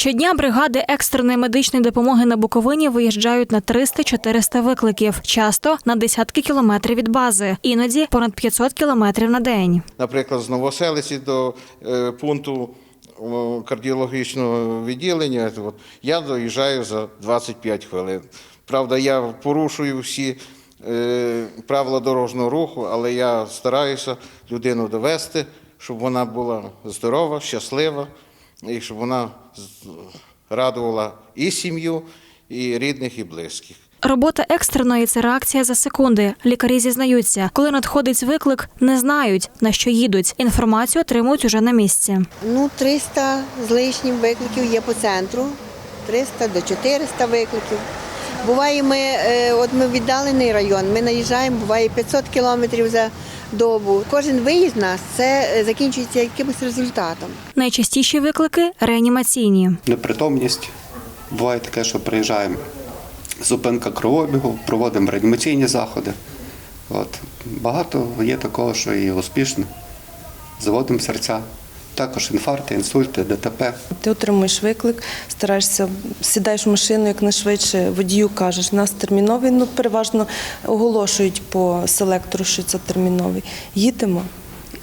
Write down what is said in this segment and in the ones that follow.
Щодня бригади екстреної медичної допомоги на Буковині виїжджають на 300-400 викликів, часто на десятки кілометрів від бази, іноді понад 500 кілометрів на день. Наприклад, з Новоселиці до е, пункту кардіологічного відділення, я доїжджаю за 25 хвилин. Правда, я порушую всі е, правила дорожнього руху, але я стараюся людину довести, щоб вона була здорова, щаслива, і щоб вона радувала і сім'ю, і рідних, і близьких. Робота екстреної це реакція за секунди. Лікарі зізнаються, коли надходить виклик, не знають на що їдуть. Інформацію отримують уже на місці. Ну, 300 з лишнім викликів є по центру, 300 до 400 викликів. Буває, ми, е, от ми віддалений район, ми наїжджаємо, буває 500 кілометрів за добу. Кожен виїзд нас це е, закінчується якимось результатом. Найчастіші виклики реанімаційні. непритомність. Буває таке, що приїжджаємо, зупинка кровообігу, проводимо реанімаційні заходи. От. Багато є такого, що і успішно. Заводимо серця. Також інфаркти, інсульти, ДТП. Ти отримуєш виклик, стараєшся, сідаєш в машину якнайшвидше, водію кажеш, нас терміновий. Ну, переважно оголошують по селектору, що це терміновий. Їдемо.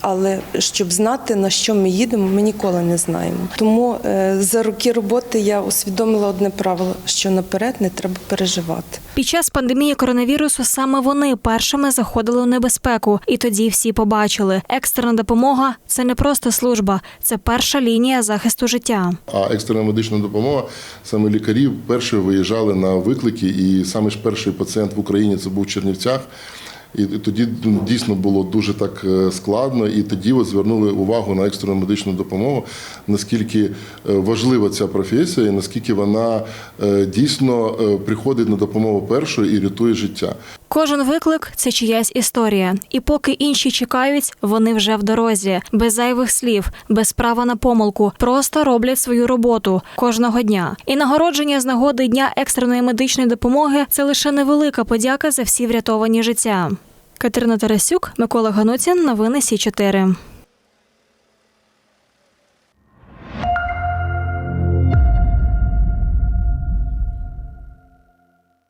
Але щоб знати, на що ми їдемо, ми ніколи не знаємо. Тому е, за роки роботи я усвідомила одне правило, що наперед не треба переживати. Під час пандемії коронавірусу саме вони першими заходили у небезпеку, і тоді всі побачили. Екстрена допомога це не просто служба, це перша лінія захисту життя. А екстрена медична допомога саме лікарі перші виїжджали на виклики, і саме ж перший пацієнт в Україні це був в Чернівцях. І тоді ну, дійсно було дуже так е, складно, і тоді от звернули увагу на екстрену медичну допомогу, наскільки е, важлива ця професія, і наскільки вона е, дійсно приходить на допомогу першою і рятує життя. Кожен виклик це чиясь історія. І поки інші чекають, вони вже в дорозі, без зайвих слів, без права на помилку, просто роблять свою роботу кожного дня. І нагородження з нагоди дня екстреної медичної допомоги це лише невелика подяка за всі врятовані життя. Катерина Тарасюк, Микола Гануцін, новини Сі 4